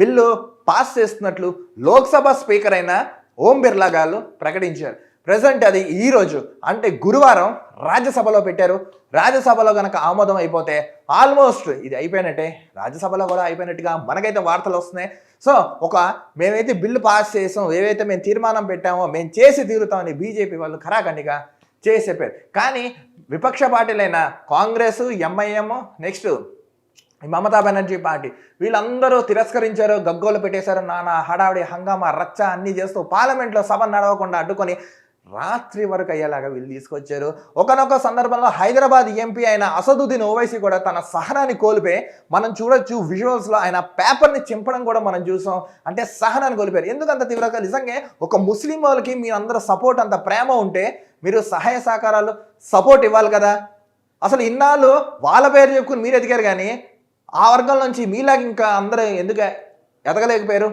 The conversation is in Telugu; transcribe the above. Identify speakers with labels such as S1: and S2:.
S1: బిల్లు పాస్ చేస్తున్నట్లు లోక్సభ స్పీకర్ అయిన ఓం బిర్లా గారు ప్రకటించారు. ప్రజెంట్ అది ఈ రోజు అంటే గురువారం రాజ్యసభలో పెట్టారు. రాజ్యసభలో కనుక ఆమోదం అయిపోతే ఆల్మోస్ట్ ఇది అయిపోయినట్టే. రాజ్యసభలో కూడా అయిపోయినట్టుగా మనకైతే వార్తలు వస్తున్నాయి. సో ఒక మేమైతే బిల్లు పాస్ చేసాం ఏవైతే మేము తీర్మానం పెట్టామో మేము చేసి తీరుతామని బీజేపీ వాళ్ళు ఖరాఖండిగా చేసి చెప్పారు. కానీ విపక్ష పార్టీలైన Congress MIM next Mamata Banerjee party. వీళ్ళందరూ తిరస్కరించారు గగ్గోలు పెట్టేశారు నానా హడావిడి హంగామా రచ్చ అన్నీ చేస్తూ పార్లమెంట్లో సభ నడవకుండా అడ్డుకొని రాత్రి వరకు అయ్యేలాగా వీళ్ళు తీసుకొచ్చారు. ఒకనొక సందర్భంలో హైదరాబాద్ ఎంపీ అయిన అసదుద్దీన్ ఓవైసీ కూడా తన సహనాన్ని కోల్పోయి మనం చూడొచ్చు విజువల్స్లో ఆయన పేపర్ని చింపడం కూడా మనం చూసాం. అంటే సహనాన్ని కోల్పోయారు. ఎందుకంత తీవ్రంగా? నిజంగా ఒక ముస్లిం వాళ్ళకి మీ అందరూ సపోర్ట్ అంత ప్రేమ ఉంటే మీరు సహాయ సహకారాలు సపోర్ట్ ఇవ్వాలి కదా. అసలు ఇన్నాళ్ళు వాళ్ళ పేరు చెప్పుకుని మీరు ఎదిగారు కానీ ఆ వర్గం నుంచి మీలాగా ఇంకా అందరూ ఎందుకు ఎదగలేకపోయారు?